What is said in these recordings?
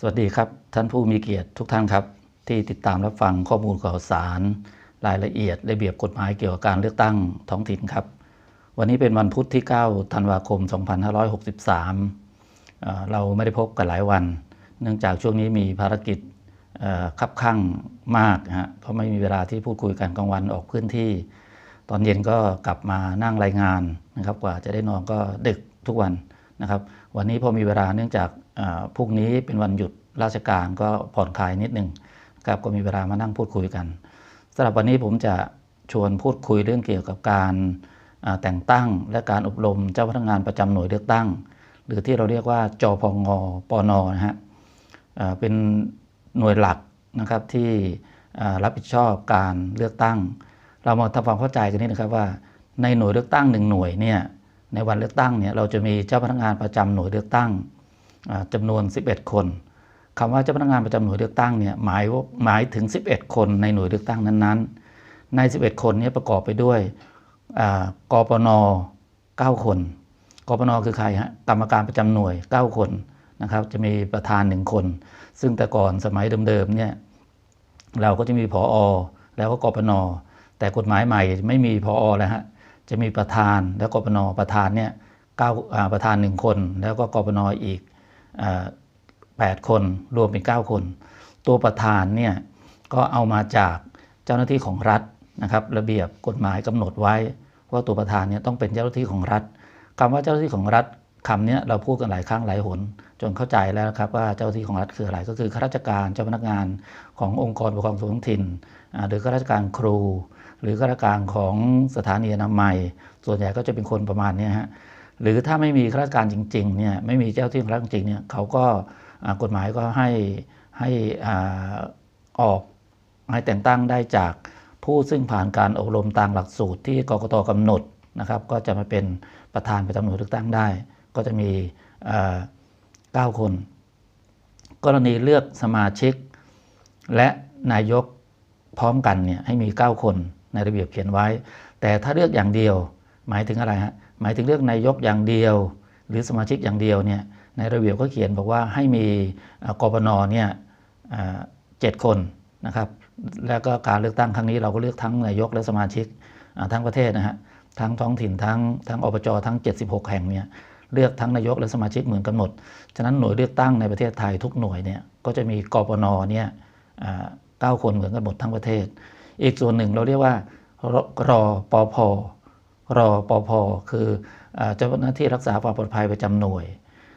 สวัสดีครับท่านผู้มีเกียรติทุกท่านครับ ที่ติดตามรับฟังข้อมูลข่าวสาร รายละเอียดระเบียบกฎหมายเกี่ยวกับการเลือกตั้งท้องถิ่นครับ วันนี้เป็นวันพุธที่ 9 ธันวาคม 2563เอ่อเราไม่ได้พบกันหลายวัน เนื่องจากช่วงนี้มีภารกิจคับข้างมากนะฮะเพราะไม่มีเวลาที่พูดคุยกันกลางวันออกพื้นที่ ตอนเย็นก็กลับมานั่งรายงานนะครับกว่าจะได้นอนก็ดึกทุกวันนะครับ วันนี้พอมีเวลาเนื่องจาก พรุ่งนี้เป็นวันหยุดราชการก็ผ่อนคลายนิดหนึงครับก็มีเวลามานั่งพูดคุยกันสำหรับวันนี้ผมจะชวนพูดคุยเรื่องเกี่ยวกับการแต่งตั้งและการอบรมเจ้าพนักงานประจำหน่วยเลือกตั้ง หรือที่เราเรียกว่าจพงปนนะฮะเป็นหน่วยหลักนะครับที่รับผิดชอบการเลือกตั้ง เรามาทำความเข้าใจกันนิดนะครับว่าในหน่วยเลือกตั้งหนึ่งหน่วยเนี่ยในวันเลือกตั้งเนี่ยเราจะมีเจ้าพนักงานประจำหน่วยเลือกตั้ง จำานวน 11 คนคำว่าเจ้าพนักงานประจำหน่วยเลือกตั้งเนี่ยหมายว่าหมายถึง 11 คนในหน่วยเลือกตั้งนั้นๆ ใน 11 คนนี้ประกอบไปด้วยกปน 9 คนกปนคือใครฮะกรรมการประจำหน่วย 9 คนนะครับจะมีประธาน 1 คน ซึ่งแต่ก่อนสมัยเดิมๆเนี่ยเราก็จะมีผออแล้วก็กปน แต่กฎหมายใหม่ไม่มีผออแล้วฮะจะมีประธานแล้วกปนประธานเนี่ยเก้าประธาน1คน แล้วก็กปนอีก อ่าแปดคนรวมเป็น 9 คน ตัวประธานเนี่ยก็เอามาจากเจ้าหน้าที่ของรัฐนะครับระเบียบกฎหมายกำหนดไว้ ว่าตัวประธานเนี่ยต้องเป็นเจ้าหน้าที่ของรัฐคำว่าเจ้าหน้าที่ของรัฐคำเนี้ยเราพูดกันหลายครั้งหลายหน จนเข้าใจแล้วครับว่าเจ้าหน้าที่ของรัฐคืออะไรก็คือข้าราชการเจ้าพนักงานขององค์กรปกครองส่วนท้องถิ่นหรือข้าราชการครู หรือข้าราชการของสถานีอนามัย ส่วนใหญ่ก็จะเป็นคนประมาณนี้ฮะ หรือถ้าไม่มีข้าราชการจริงๆเนี่ยไม่มีเจ้าที่ของรัฐจริงเนี่ยเขาก็กฎหมายก็ให้ให้ออกให้แต่งตั้งได้จากผู้ซึ่งผ่านการอบรมตามหลักสูตรที่กกตกำหนดนะครับ ก็จะมาเป็นประธานประจำหน่วยเลือกตั้งได้ ก็จะมีเอ่อ9คน กรณีเลือกสมาชิก และนายกพร้อมกันเนี่ยให้มี 9 คนในระเบียบเขียนไว้ แต่ถ้าเลือกอย่างเดียวหมายถึงอะไรฮะ หมายถึงเลือกนายกอย่างเดียว หรือสมาชิกอย่างเดียวเนี่ยในระเบียบก็เขียนบอกว่าให้มีกปนเนี่ยเจ็ดคนนะครับแล้วก็การเลือกตั้งครั้งนี้เราก็เลือกทั้งนายกและสมาชิกทั้งประเทศนะฮะทั้งท้องถิ่นทั้งทั้งอบจทั้ง 76 แห่งเนี่ยเลือกทั้งนายกและสมาชิกเหมือนกันหมดฉะนั้นหน่วยเลือกตั้งในประเทศไทยทุกหน่วยเนี่ยก็จะมีกปนเนี่ยเก้าคนเหมือนกันหมดทั้งประเทศ อีกส่วนหนึ่งเราเรียกว่ารรอปพ รอปพคือเจ้าหน้าที่รักษาความปลอดภัยประจำหน่วย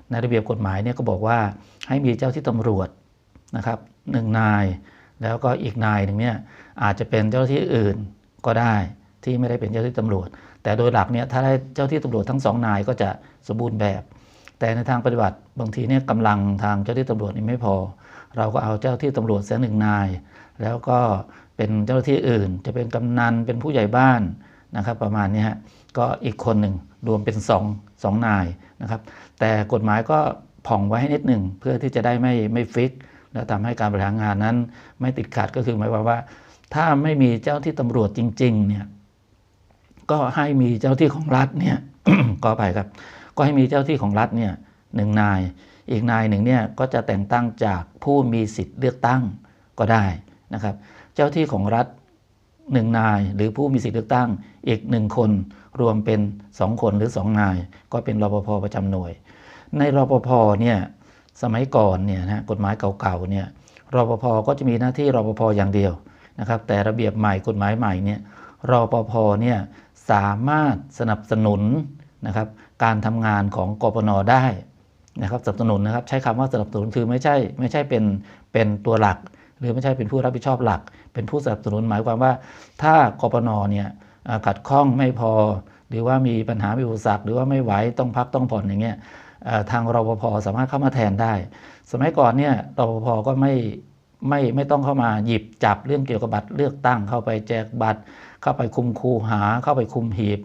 ในระเบียบกฎหมายเนี่ยก็บอกว่าให้มีเจ้าที่ตำรวจนะครับหนึ่งนาย แล้วก็อีกนายหนึ่งเนี่ยอาจจะเป็นเจ้าหน้าที่อื่นก็ได้ที่ไม่ได้เป็นเจ้าหน้าที่ตำรวจ แต่โดยหลักเนี่ยถ้าได้เจ้าที่ตำรวจทั้งสองนายก็จะสมบูรณ์แบบ แต่ในทางปฏิบัติบางทีเนี่ยกำลังทางเจ้าที่ตำรวจนี่ไม่พอ เราก็เอาเจ้าที่ตำรวจเสียหนึ่งนาย แล้วก็เป็นเจ้าหน้าที่อื่น จะเป็นกำนันเป็นผู้ใหญ่บ้าน นะครับประมาณนี้ฮะก็อีกคนหนึ่งรวมเป็นสองสองนายนะครับแต่กฎหมายก็ผ่องไว้ให้นิดหนึ่งเพื่อที่จะได้ไม่ไม่ฟิก แล้วทำให้การบริหารงานนั้น ไม่ติดขัดก็คือหมายความว่า ถ้าไม่มีเจ้าที่ตำรวจจริงๆเนี่ยก็ให้มีเจ้าที่ของรัฐเนี่ยก็ไปครับ ก็ให้มีเจ้าที่ของรัฐเนี่ยหนึ่งนาย อีกนายหนึ่งเนี่ยก็จะแต่งตั้งจากผู้มีสิทธิ์เลือกตั้งก็ได้นะครับ เจ้าที่ของรัฐ หนึ่งนาย หรือผู้มีสิทธิเลือกตั้งอีกหนึ่งคน รวมเป็นสองคนหรือสองนาย ก็เป็นรปภประจำหน่วย ในรปภเนี่ยสมัยก่อนเนี่ยนะกฎหมายเก่าๆเนี่ยรปภก็จะมีหน้าที่รปภอย่างเดียวนะครับ แต่ระเบียบใหม่กฎหมายใหม่เนี่ยรปภเนี่ยสามารถสนับสนุนนะครับการทำงานของกปนได้นะครับสนับสนุนนะครับใช้คำว่าสนับสนุนคือไม่ใช่ไม่ใช่เป็นเป็นตัวหลัก หรือไม่ใช่เป็นผู้รับผิดชอบหลัก เป็นผู้สนับสนุนหมายความว่า ถ้ากปนเนี่ยขัดข้องไม่พอ หรือว่ามีปัญหามีอุปสรรคหรือว่าไม่ไหวต้องพักต้องผ่อนอย่างเงี้ยทางรปภสามารถเข้ามาแทนได้ สมัยก่อนเนี่ยรปภก็ไม่ไม่ไม่ต้องเข้ามาหยิบจับเรื่องเกี่ยวกับบัตรเลือกตั้งเข้าไปแจกบัตร เข้าไปคุมคูหา เข้าไปคุมหีบ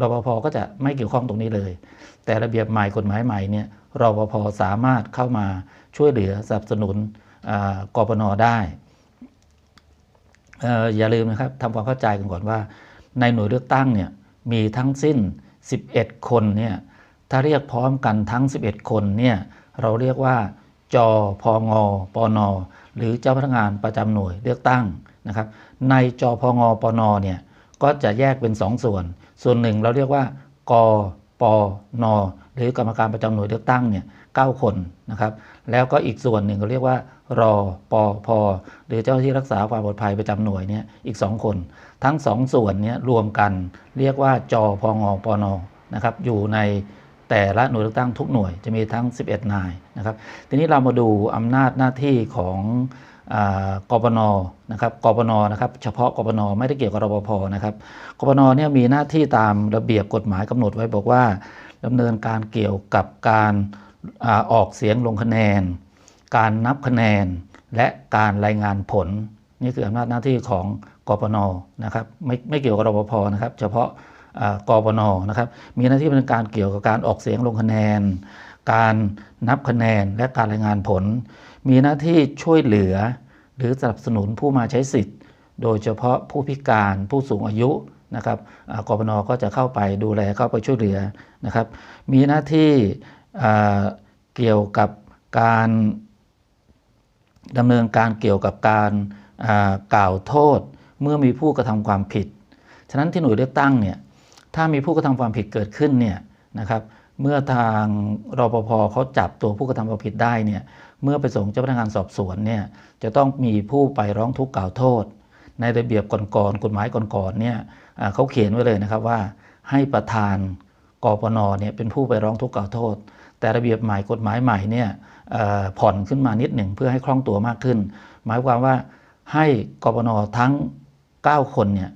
รปภก็จะไม่เกี่ยวข้องตรงนี้เลย แต่ระเบียบใหม่กฎหมายใหม่เนี่ยรปภสามารถเข้ามาช่วยเหลือสนับสนุนกปนได้ อย่าลืมนะครับทำความเข้าใจกันก่อนว่า ในหน่วยเลือกตั้งเนี่ยมีทั้งสิ้น 11 คนเนี่ยถ้าเรียกพร้อมกันทั้ง 11 คนเนี่ยเราเรียกว่าจพงปนหรือเจ้าพนักงานประจำหน่วยเลือกตั้งนะครับ ในจพงปนเนี่ยก็จะแยกเป็น2ส่วน ส่วนหนึ่งเราเรียกว่าก ปนหรือกรรมการประจำหน่วยเลือกตั้งเนี่ยเก้าคนนะครับแล้วก็อีกส่วนหนึ่งเราเรียกว่ารอปอพหรือเจ้าหน้าที่รักษาความปลอดภัยประจำหน่วยเนี่ยอีก 2 คน ทั้ง 2 ส่วนเนี้รวมกันเรียกว่าจพงปนนะครับอยู่ในแต่ละหน่วยเลือกตั้งทุกหน่วยจะมีทั้ง 11 นายนะครับทีนี้เรามาดูอำนาจหน้าที่ของ กปนนะครับกปนนะครับเฉพาะกปนไม่ได้เกี่ยวกับรปภนะครับกปนเนี่ยมีหน้าที่ตามระเบียบกฎหมายกำหนดไว้บอกว่าดำเนินการเกี่ยวกับการออกเสียงลงคะแนน การนับคะแนน และการรายงานผล นี่คืออำนาจหน้าที่ของกปนนะครับไม่ไม่เกี่ยวกับรปภนะครับ เฉพาะกปนนะครับมีหน้าที่เป็นการเกี่ยวกับการออกเสียงลงคะแนน การนับคะแนนและการรายงานผล มีหน้าที่ช่วยเหลือ หรือสนับสนุนผู้มาใช้สิทธิ์ โดยเฉพาะผู้พิการผู้สูงอายุนะครับกปนก็จะเข้าไปดูแลเข้าไปช่วยเหลือนะครับ มีหน้าที่เกี่ยวกับการดำเนินการเกี่ยวกับการกล่าวโทษเมื่อมีผู้กระทำความผิด ฉะนั้นที่หน่วยเลือกตั้งเนี่ยถ้ามีผู้กระทำความผิดเกิดขึ้นเนี่ยนะครับ เมื่อทางรปภเขาจับตัวผู้กระทำความผิดได้เนี่ยเมื่อไปส่งเจ้าพนักงานสอบสวนเนี่ยจะต้องมีผู้ไปร้องทุกข์กล่าวโทษ ในระเบียบก่อนๆกฎหมายก่อนๆเนี่ยเขาเขียนไว้เลยนะครับว่า ให้ประธานกปนเนี่ยเป็นผู้ไปร้องทุกข์กล่าวโทษ แต่ระเบียบใหม่กฎหมายใหม่เนี่ยผ่อนขึ้นมานิดหนึ่งเพื่อให้คล่องตัวมากขึ้น หมายความว่าให้กปนทั้ง 9 คนเนี่ย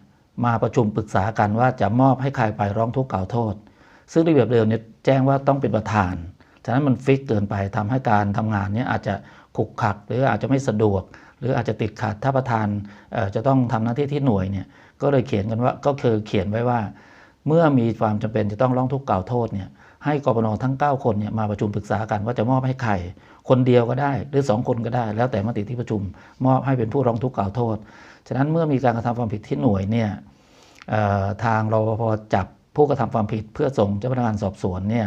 มาประชุมปรึกษากันว่าจะมอบให้ใครไปร้องทุกข์กล่าวโทษ ซึ่งระเบียบเดิมเนี่ยแจ้งว่าต้องเป็นประธาน ฉะนั้นมันฟิกเกินไปทำให้การทำงานเนี่ยอาจจะขุกขักหรืออาจจะไม่สะดวก หรืออาจจะติดขัดถ้าประธานจะต้องทำหน้าที่ที่หน่วยเนี่ยก็เลยเขียนกันว่าก็คือเขียนไว้ว่า เมื่อมีความจำเป็นจะต้องร้องทุกข์กล่าวโทษเนี่ยให้กรปนทั้ง 9 คนเนี่ยมาประชุมปรึกษากันว่าจะมอบให้ใครคนเดียวก็ได้ หรือ 2 คนก็ได้ แล้วแต่มติที่ประชุมมอบให้เป็นผู้ร้องทุกข์กล่าวโทษ ฉะนั้นเมื่อมีการกระทำความผิดที่หน่วยเนี่ยทางรปภจับ ผู้กระทำความผิดเพื่อส่งเจ้าพนักงานสอบสวนเนี่ย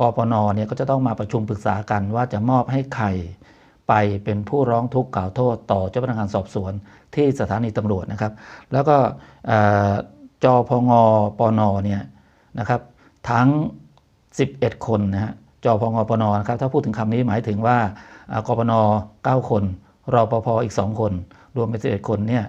กปนเนี่ยก็จะต้องมาประชุมปรึกษากันว่าจะมอบให้ใครไปเป็นผู้ร้องทุกข์กล่าวโทษต่อเจ้าพนักงานสอบสวนที่สถานีตำรวจนะครับ แล้วก็เอ่อจพงปนเนี่ยนะครับทั้ง 11 คนนะฮะจพงปนนะครับถ้าพูดถึงคำนี้หมายถึงว่ากปน9 คนรอปภอีก 2 คน รวมเป็น11คนเนี่ย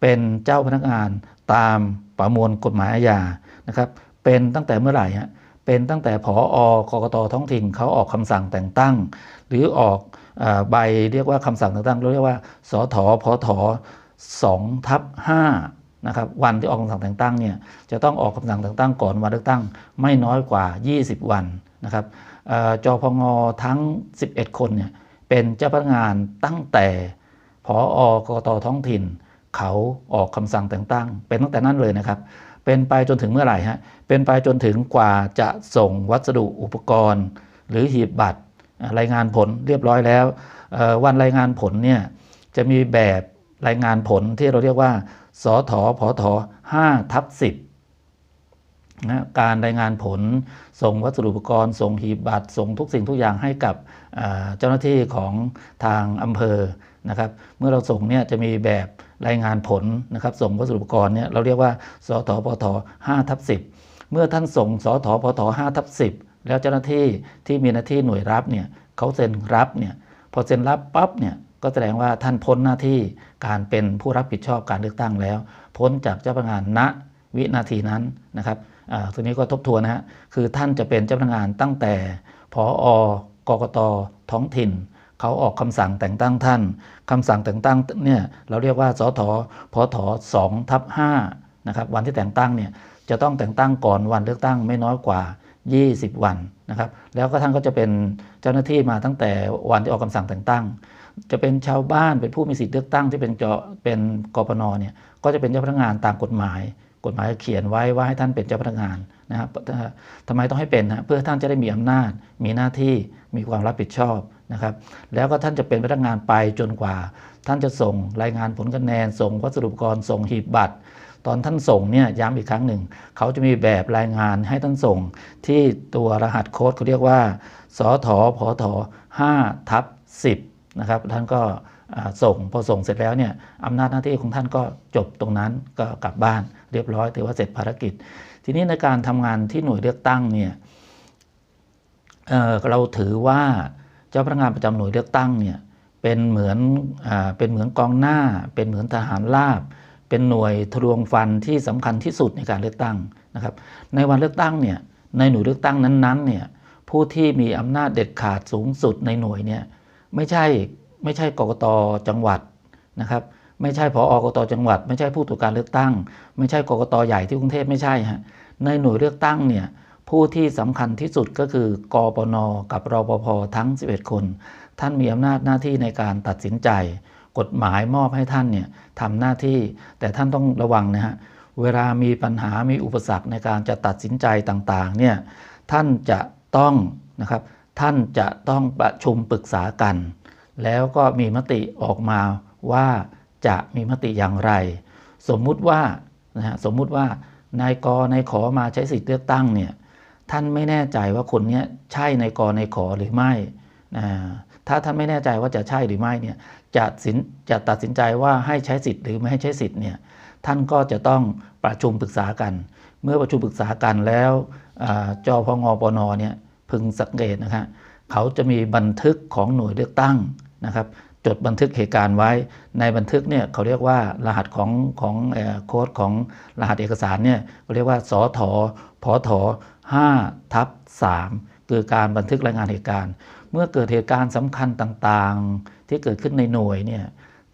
เป็นเจ้าพนักงานตามประมวลกฎหมายอาญานะครับ เป็นตั้งแต่เมื่อไหร่ฮะเป็นตั้งแต่ผออกกตท้องถิ่นเขาออกคำสั่งแต่งตั้ง หรือออกอใบเรียกว่าคำสั่งแต่งตั้งเรียกว่าสทพอท2ทับ5นะครับวันที่ออกคำสั่งแต่งตั้งเนี่ยจะต้องออกคำสั่งแต่งตั้งก่อนวันเลือกตั้งไม่น้อยกว่า 20 วันนะครับอ่อจพงทั้ง 11 คนเนี่ยเป็นเจ้าพนักงานตั้งแต่ผออกกตท้องถิ่น เขาออกคำสั่งแต่งตั้ง เป็นตั้งแต่นั้นเลยนะครับ เป็นไปจนถึงเมื่อไหร่ฮะ เป็นไปจนถึงกว่าจะส่งวัสดุอุปกรณ์ หรือหีบบัตรรายงานผลเรียบร้อยแล้ว วันรายงานผลเนี่ยจะมีแบบรายงานผลที่เราเรียกว่าสทพท5ทับ10นะการรายงานผลส่งวัสดุอุปกรณ์ ส่งหีบบัตร ส่งทุกสิ่งทุกอย่างให้กับเจ้าหน้าที่ของทางอำเภอนะครับ เมื่อเราส่งเนี่ยจะมีแบบ รายงานผลนะครับส่งวัสดุอุปกรณ์เนี่ยเราเรียกว่าสทพท5ทับ10 เมื่อท่านส่งสทพท5ทับ10 แล้วเจ้าหน้าที่ที่มีหน้าที่หน่วยรับเนี่ยเขาเซ็นรับเนี่ยพอเซ็นรับปั๊บเนี่ยก็แสดงว่าท่านพ้นหน้าที่การเป็นผู้รับผิดชอบการเลือกตั้งแล้ว พ้นจากเจ้าพนักงานณวินาทีนั้นนะครับอ่าตัวนี้ก็ทบทวนนะฮะคือท่านจะเป็นเจ้าพนักงานตั้งแต่ผออกกตท้องถิ่น เขาออกคำสั่งแต่งตั้งท่านคำสั่งแต่งตั้งเนี่ยเราเรียกว่าสทพท2ทับ5นะครับวันที่แต่งตั้งเนี่ยจะต้องแต่งตั้งก่อนวันเลือกตั้งไม่น้อยกว่า 20 วันนะครับ แล้วก็ท่านก็จะเป็นเจ้าหน้าที่มาตั้งแต่วันที่ออกคำสั่งแต่งตั้ง จะเป็นชาวบ้านเป็นผู้มีสิทธิเลือกตั้งที่เป็นจเป็นกปนเนี่ยก็จะเป็นเจ้าพนักงานตามกฎหมาย กฎหมายเขียนไว้ว่าให้ท่านเป็นเจ้าพนักงานนะครับทำไมต้องให้เป็นนะเพื่อท่านจะได้มีอำนาจ มีหน้าที่มีความรับผิดชอบ นะครับแล้วก็ท่านจะเป็นพนักงานไปจนกว่า ท่านจะส่งรายงานผลคะแนน ส่งวัสดุอุปกรณ์ส่งหีบบัตร ตอนท่านส่งเนี่ยย้ำอีกครั้งหนึ่ง เขาจะมีแบบรายงานให้ท่านส่ง ที่ตัวรหัสโค้ดเขาเรียกว่าสทพท5ทับ10นะครับท่านก็ส่งพอส่งเสร็จแล้วเนี่ยอำนาจหน้าที่ของท่านก็จบตรงนั้นก็กลับบ้านเรียบร้อยถือว่าเสร็จภารกิจ ทีนี้ในการทำงานที่หน่วยเลือกตั้งเนี่ยเเราถือว่า จ้าพนักงานประจำหน่วยเลือกตั้งเนี่ยเป็นเหมือนอาเป็นเหมือนกองหน้า เป็นเหมือนทหารราบ เป็นหน่วยทะลวงฟันที่สำคัญที่สุดในการเลือกตั้งนะครับในวันเลือกตั้งเนี่ยในหน่วยเลือกตั้งนั้นๆเนี่ยผู้ที่มีอำนาจเด็ดขาดสูงสุดในหน่วยเนี่ยไม่ใช่ไม่ใช่กกตจังหวัดนะครับไม่ใช่พออกตจังหวัด ไม่ใช่ผู้ตรวจการเลือกตั้ง ไม่ใช่กกตใหญ่ที่กรุงเทพไม่ใช่ฮะในหน่วยเลือกตั้งเนี่ย ผู้ที่สำคัญที่สุดก็คือกปนกับรปภทั้ง 11 คน ท่านมีอำนาจหน้าที่ในการตัดสินใจ กฎหมายมอบให้ท่านเนี่ยทำหน้าที่ แต่ท่านต้องระวังนะฮะเวลามีปัญหามีอุปสรรคในการจะตัดสินใจต่างๆเนี่ยท่านจะต้องนะครับท่านจะต้องประชุมปรึกษากัน แล้วก็มีมติออกมาว่าจะมีมติอย่างไร สมมุติว่านะฮะสมมุติว่านายกนายขอมาใช้สิทธิเลือกตั้งเนี่ย ท่านไม่แน่ใจว่าคนนี้ใช่ในายกนขอหรือไม่ ถ้าท่านไม่แน่ใจว่าจะใช่หรือไม่เนี่ยจะสินจะตัดสินใจว่าให้ใช้สิทธิ์หรือไม่ให้ใช้สิทธิ์เนี่ยท่านก็จะต้องประชุมปรึกษากัน เมื่อประชุมปรึกษากันแล้วอ่าจพงปนเนี่ยพึงสังเกตนะครับเขาจะมีบันทึกของหน่วยเลือกตั้งนะครับ จดบันทึกเหตุการณ์ไว้ ในบันทึกเนี่ยเขาเรียกว่ารหัสของของโค้ดของรหัสเอกสารเนี่ยเขาเรียกว่าสอถอพอถอ5ทับ3คือการบันทึกรายงานเหตุการณ์ เมื่อเกิดเหตุการณ์สำคัญต่างๆ ที่เกิดขึ้นในหน่วยเนี่ย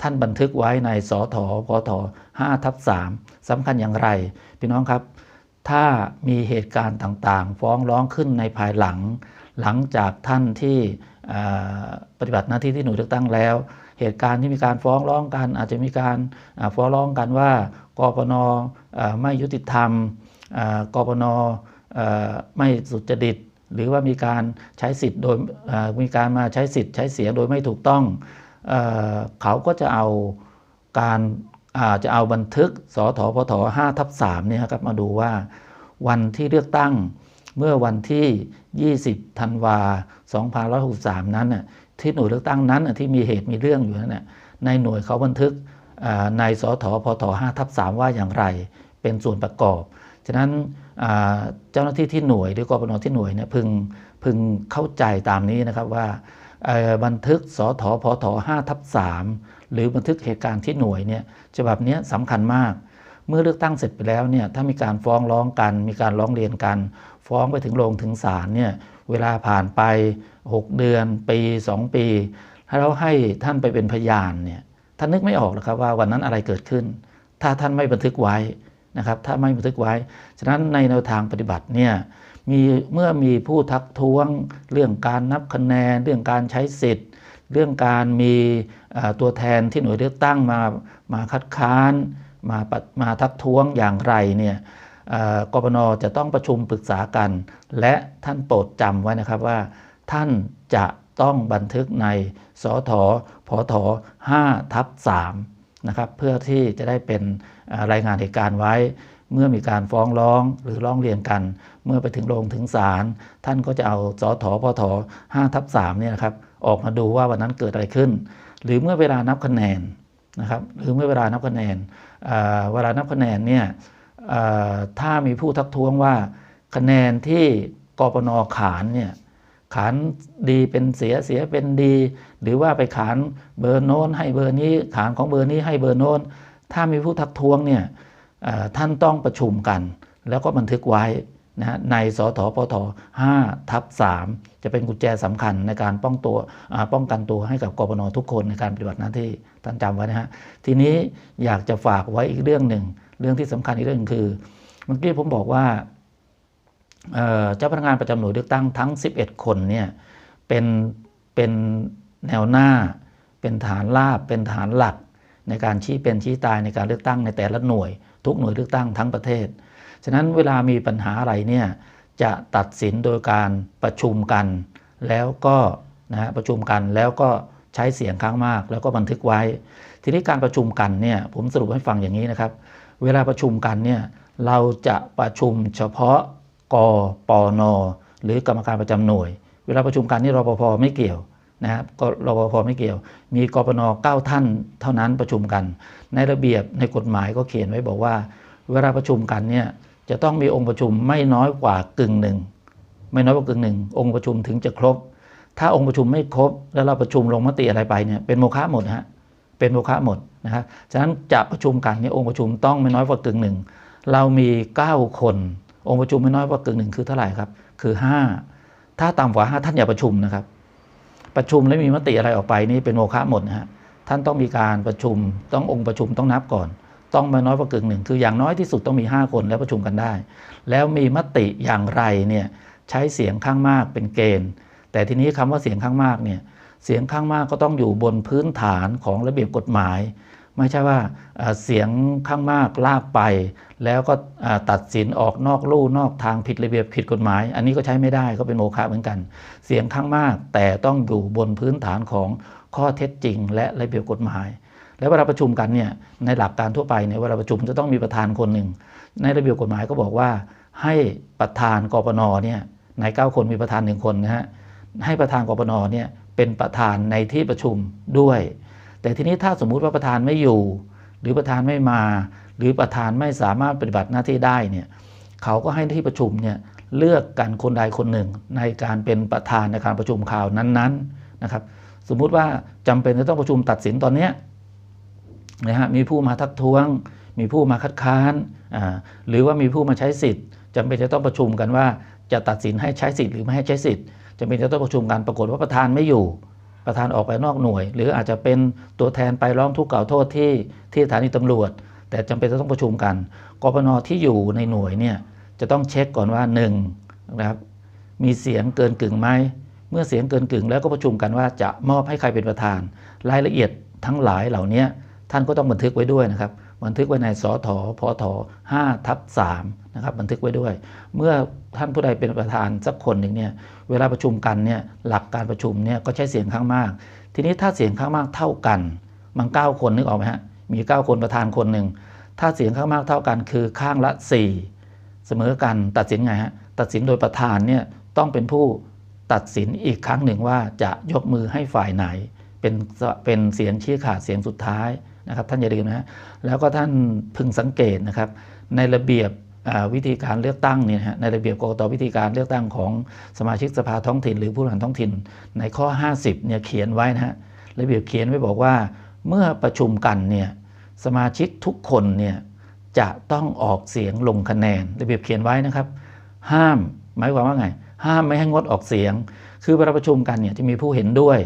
ท่านบันทึกไว้ในสอถอพอถอ5ทับ3สำคัญอย่างไร พี่น้องครับ ถ้ามีเหตุการณ์ต่างๆ ฟ้องร้องขึ้นในภายหลัง หลังจากท่านที่ ปฏิบัติหน้าที่ที่หน่วยเลือกตั้งแล้ว เหตุการณ์ที่มีการฟ้องร้องกัน อาจจะมีการฟ้องร้องกันว่ากปนไม่ยุติธรรมอ่ากปนไม่สุจริตหรือว่ามีการใช้สิทธิ์โดยมีการมาใช้สิทธิ์ใช้เสียงโดยไม่ถูกต้องเอเขาก็จะเอาการาจะเอาบันทึกสทพท5ทับ3เนี่ยครับมาดูว่าวันที่เลือกตั้ง เมื่อวันที่ 20 ธันวา 2563 นั้นน่ะที่หน่วยเลือกตั้งนั้นน่ะที่มีเหตุมีเรื่องอยู่นั่นน่ะในหน่วยเขาบันทึกในสทพท5ทับ3ว่าอย่างไร เป็นส่วนประกอบ ฉะนั้นเจ้าหน้าที่ที่หน่วยหรือกปนที่หน่วยเนี่ยพึงพึงเข้าใจตามนี้นะครับว่าบันทึกสทพท5ทับ3หรือบันทึกเหตุการณ์ที่หน่วยเนี่ยฉบับนี้สำคัญมาก เมื่อเลือกตั้งเสร็จไปแล้วเนี่ยถ้ามีการฟ้องร้องกัน มีการร้องเรียนกัน ฟ้องไปถึงโรงถึงศาลเนี่ยเวลาผ่านไป 6 เดือนปี 2 ปี ถ้าเราให้ท่านไปเป็นพยานเนี่ยท่านนึกไม่ออกหรอกครับว่าวันนั้นอะไรเกิดขึ้น ถ้าท่านไม่บันทึกไว้นะครับถ้าไม่บันทึกไว้ ฉะนั้นในแนวทางปฏิบัติเนี่ยมีเมื่อมีผู้ทักท้วงเรื่องการนับคะแนน เรื่องการใช้สิทธิ์ เรื่องการมีตัวแทนที่หน่วยเลือกตั้งมามาคัดค้าน มามาทักท้วงอย่างไรเนี่ยกปนจะต้องประชุมปรึกษากัน และท่านโปรดจำไว้นะครับว่า ท่านจะต้องบันทึกในสทพท5ทับ3นะครับเพื่อที่จะได้เป็นรายงานเหตุการณ์ไว้ เมื่อมีการฟ้องร้องหรือร้องเรียนกัน เมื่อไปถึงโรงถึงศาลท่านก็จะเอาสทพท5ทับ3เนี่ยนะครับออกมาดูว่าวันนั้นเกิดอะไรขึ้น หรือเมื่อเวลานับคะแนนนะครับหรือเมื่อเวลานับคะแนน เวลานับคะแนนเนี่ยถ้ามีผู้ทักท้วงว่าคะแนนที่กปนขานเนี่ยขานดีเป็นเสียเสียเป็นดี หรือว่าไปขานเบอร์โน้นให้เบอร์นี้ขานของเบอร์นี้ให้เบอร์โน้นถ้ามีผู้ทักท้วงเนี่ยท่านต้องประชุมกัน แล้วก็บันทึกไว้ นะฮะในสทปท5ทับ3จะเป็นกุญแจสำคัญในการป้องตัวป้องกันตัวให้กับกปนทุกคนในการปฏิบัติหน้าที่ท่านจำไว้นะฮะทีนี้อยากจะฝากไว้อีกเรื่องหนึ่ง เรื่องที่สำคัญอีกเรื่องหนึ่งคือเมื่อกี้ผมบอกว่าเจ้าพนักงานประจำหน่วยเลือกตั้งทั้ง 11 คนเนี่ยเป็นเป็นแนวหน้า เป็นฐานราบเป็นฐานหลัก ในการชี้เป็นชี้ตายในการเลือกตั้งในแต่ละหน่วย ทุกหน่วยเลือกตั้งทั้งประเทศ ฉะนั้นเวลามีปัญหาอะไรเนี่ยจะตัดสินโดยการประชุมกัน แล้วก็นะฮะประชุมกันแล้วก็ใช้เสียงข้างมาก แล้วก็บันทึกไว้ ทีนี้การประชุมกันเนี่ยผมสรุปให้ฟังอย่างนี้นะครับ เวลาประชุมกันเนี่ยเราจะประชุมเฉพาะกปนหรือกรรมการประจำหน่วย เวลาประชุมกันนี่รปภไม่เกี่ยวนะครับก็รปภไม่เกี่ยว มีกปน9ท่านเท่านั้นประชุมกัน ในระเบียบในกฎหมายก็เขียนไว้บอกว่า เวลาประชุมกันเนี่ย จะต้องมีองค์ประชุมไม่น้อยกว่ากึ่งหนึ่งไม่น้อยกว่ากึ่งหนึ่งองค์ประชุมถึงจะครบ ถ้าองค์ประชุมไม่ครบ แล้วเราประชุมลงมติอะไรไปเนี่ยเป็นโมฆะหมดนะฮะเป็นโมฆะหมดนะครับฉะนั้นจะประชุมกันเนี่ยองค์ประชุมต้องไม่น้อยกว่ากึ่งหนึ่งเรามี 9 คน องค์ประชุมไม่น้อยกว่ากึ่งหนึ่งคือเท่าไหร่ครับ คือ 5 ถ้าต่ำกว่า 5 ท่านอย่าประชุมนะครับ ประชุมแล้วมีมติอะไรออกไปนี่เป็นโมฆะหมดนะฮะท่านต้องมีการประชุมต้ององค์ประชุมต้องนับก่อน ต้องไม่น้อยกว่ากึ่งหนึ่งคืออย่างน้อยที่สุดต้องมี 5 คนแล้วประชุมกันได้ แล้วมีมติอย่างไรเนี่ยใช้เสียงข้างมากเป็นเกณฑ์ แต่ทีนี้คำว่าเสียงข้างมากเนี่ยเสียงข้างมากก็ต้องอยู่บนพื้นฐานของระเบียบกฎหมาย ไม่ใช่ว่าเสียงข้างมากลากไป แล้วก็ตัดสินออกนอกลู่นอกทางผิดระเบียบผิดกฎหมาย อันนี้ก็ใช้ไม่ได้ก็เป็นโมฆะเหมือนกัน เสียงข้างมากแต่ต้องอยู่บนพื้นฐานของข้อเท็จจริง และระเบียบกฎหมาย แล้วเวลาประชุมกันเนี่ยในหลักการทั่วไปเนี่ยเวลาประชุมจะต้องมีประธานคนหนึ่ง ในระเบียบกฎหมายก็บอกว่าให้ประธานกปนเนี่ยในเก้าคนมีประธานหนึ่งคนนะฮะให้ประธานกปนเนี่ยเป็นประธานในที่ประชุมด้วย แต่ทีนี้ถ้าสมมุติว่าประธานไม่อยู่ หรือประธานไม่มา หรือประธานไม่สามารถปฏิบัติหน้าที่ได้เนี่ยเขาก็ให้ที่ประชุมเนี่ยเลือกกันคนใดคนหนึ่ง ในการเป็นประธานในการประชุมข่าวนั้นๆนะครับ สมมุติว่าจำเป็นจะต้องประชุมตัดสินตอนเนี้ย นะฮะมีผู้มาทักท้วง มีผู้มาคัดค้านหรือว่ามีผู้มาใช้สิทธิ์จำเป็นจะต้องประชุมกันว่า จะตัดสินให้ใช้สิทธิ์หรือไม่ให้ใช้สิทธิ์จำเป็นจะต้องประชุมกันปรากฏว่าประธานไม่อยู่ ประธานออกไปนอกหน่วย หรืออาจจะเป็นตัวแทนไปร้องทุกข์กล่าวโทษที่ที่สถานีตำรวจ แต่จำเป็นจะต้องประชุมกันกปนที่อยู่ในหน่วยเนี่ยจะต้องเช็คก่อนว่า1นงนะครับมีเสียงเกินกึ่งไหมเมื่อเสียงเกินกึ่งแล้วก็ประชุมกันว่าจะมอบให้ใครเป็นประธาน รายละเอียดทั้งหลายเหล่านี้ ท่านก็ต้องบันทึกไว้ด้วยนะครับ บันทึกไว้ในสทพท5ทับ3นะครับบันทึกไว้ด้วย เมื่อท่านผู้ใดเป็นประธานสักคนหนึ่งเนี่ยเวลาประชุมกันเนี่ยหลักการประชุมเนี่ยก็ใช้เสียงข้างมาก ทีนี้ถ้าเสียงข้างมากเท่ากันมันเก้าคนนึกออกไหมฮะมี 9 คนประธานคนหนึ่งถ้าเสียงข้างมากเท่ากันคือข้างละ 4 เสมอกันตัดสินไงฮะตัดสินโดยประธานเนี่ยต้องเป็นผู้ตัดสินอีกครั้งหนึ่งว่าจะยกมือให้ฝ่ายไหน เป็นเป็นเสียงชี้ขาดเสียงสุดท้าย นะครับท่านอย่าลืมนะฮะแล้วก็ท่านพึงสังเกตนะครับในระเบียบวิธีการเลือกตั้งเนี่ยนะฮะในระเบียบกรกตวิธีการเลือกตั้งของสมาชิกสภาท้องถิ่น หรือผู้บริหารท้องถิ่น ในข้อ 50เนี่ยเขียนไว้นะฮะระเบียบเขียนไว้บอกว่า เมื่อประชุมกันเนี่ยสมาชิกทุกคนเนี่ยจะต้องออกเสียงลงคะแนน ระเบียบเขียนไว้นะครับ ห้ามหมายความว่าไง ห้ามไม่ให้งดออกเสียง คือเวลาประชุมกันเนี่ยจะมีผู้เห็นด้วย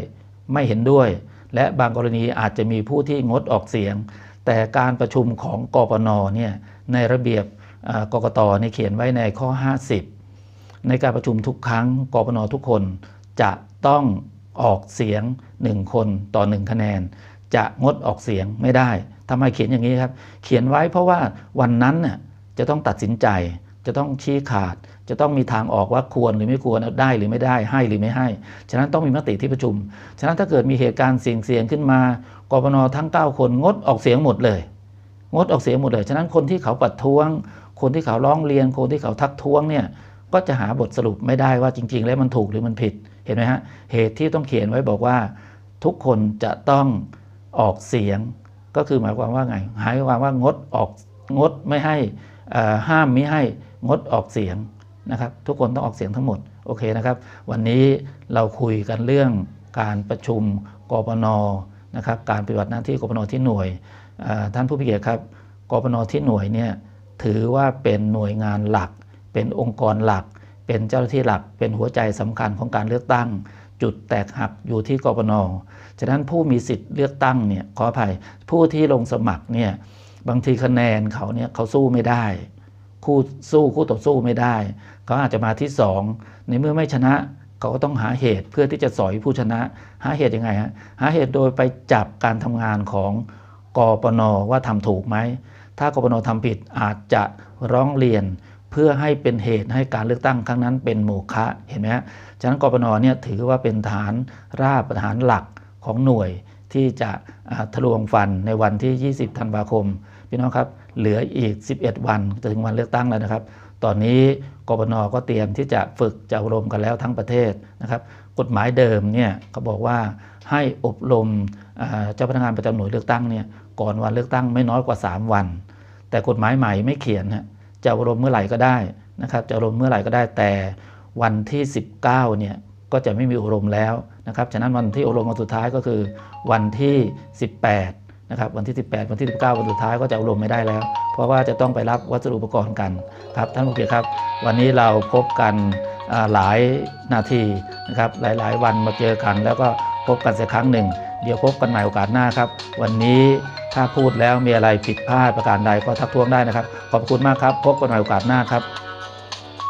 ไม่เห็นด้วย และบางกรณีอาจจะมีผู้ที่งดออกเสียง แต่การประชุมของกปนเนี่ยในระเบียบกกตเนี่ยเขียนไว้ในข้อ 50 ในการประชุมทุกครั้งกปนทุกคนจะต้องออกเสียง 1 คนต่อ 1 คะแนน จะงดออกเสียงไม่ได้ทำไมเขียนอย่างนี้ครับ เขียนไว้เพราะว่าวันนั้นน่ะจะต้องตัดสินใจ จะต้องชี้ขาด จะต้องมีทางออกว่าควรหรือไม่ควรได้หรือไม่ได้ให้หรือไม่ให้ ฉะนั้นต้องมีมติที่ประชุม ฉะนั้นถ้าเกิดมีเหตุการณ์เสี่ยงเสียงขึ้นมากปนทั้ง 9 คนงดออกเสียงหมดเลย งดออกเสียงหมดเลย ฉะนั้นคนที่เขาประท้วง คนที่เขาร้องเรียน คนที่เขาทักท้วงเนี่ยก็จะหาบทสรุปไม่ได้ว่าจริง ๆ แล้วมันถูกหรือมันผิด เห็นไหมฮะ เหตุที่ต้องเขียนไว้บอกว่า ทุกคนจะต้องออกเสียง ก็คือหมายความว่าไง หมายความว่างดออกงดไม่ให้ ห้ามไม่ให้งดออกเสียงนะครับ ทุกคนต้องออกเสียงทั้งหมดโอเคนะครับ วันนี้เราคุยกันเรื่องการประชุมกปนนะครับการปฏิบัติหน้าที่กปนที่หน่วยท่านผู้พิเกียรติครับกปนที่หน่วยเนี่ยถือว่าเป็นหน่วยงานหลัก เป็นองค์กรหลัก เป็นเจ้าหน้าที่หลัก เป็นหัวใจสำคัญของการเลือกตั้ง จุดแตกหักอยู่ที่กปนฉะนั้นผู้มีสิทธิ์เลือกตั้งเนี่ยขออภัยผู้ที่ลงสมัครเนี่ย บางทีคะแนนเขาเนี่ยเขาสู้ไม่ได้ คู่สู้คู่ต่อสู้ไม่ได้ เขาอาจจะมาที่สองในเมื่อไม่ชนะเขาก็ต้องหาเหตุเพื่อที่จะสอยผู้ชนะ หาเหตุยังไงฮะหาเหตุโดยไปจับการทำงานของกปนว่าทำถูกไหมถ้ากปนทำผิดอาจจะร้องเรียนเพื่อให้เป็นเหตุให้การเลือกตั้งครั้งนั้นเป็นโมฆะเห็นไหมฮะฉะนั้นกปนเนี่ยถือว่าเป็นฐานราบฐานหลักของหน่วยที่จะทะลวงฟันในวันที่ 20 ธันวาคม พี่น้องครับเหลืออีก 11 วันจะถึงวันเลือกตั้งแล้วนะครับ ตอนนี้กบนก็เตรียมที่จะฝึกจะอบรมกันแล้วทั้งประเทศนะครับ กฎหมายเดิมเนี่ยเขาบอกว่าให้อบรมเจ้าพนักงานประจำหน่วยเลือกตั้งเนี่ยก่อนวันเลือกตั้งไม่น้อยกว่า 3 วัน แต่กฎหมายใหม่ไม่เขียนฮะจะอบรมเมื่อไหร่ก็ได้นะครับจะอบรมเมื่อไหร่ก็ได้แต่วันที่ 19เนี่ยก็จะไม่มีอบรมแล้วนะครับฉะนั้นวันที่อบรมวันสุดท้ายก็คือวันที่ 18 นะครับวันที่ 18 วันที่ 19 วันสุดท้ายก็จะอบรมไม่ได้แล้ว เพราะว่าจะต้องไปรับวัสดุอุปกรณ์กันครับท่านผู้เกียรติครับ วันนี้เราพบกันหลายนาทีนะครับหลาย ๆ วันมาเจอกัน แล้วก็พบกันสักครั้งหนึ่ง เดี๋ยวพบกันใหม่โอกาสหน้าครับ วันนี้ถ้าพูดแล้วมีอะไรผิดพลาดประการใดก็ทักท้วงได้นะครับ ขอบคุณมากครับ พบกันใหม่โอกาสหน้าครับ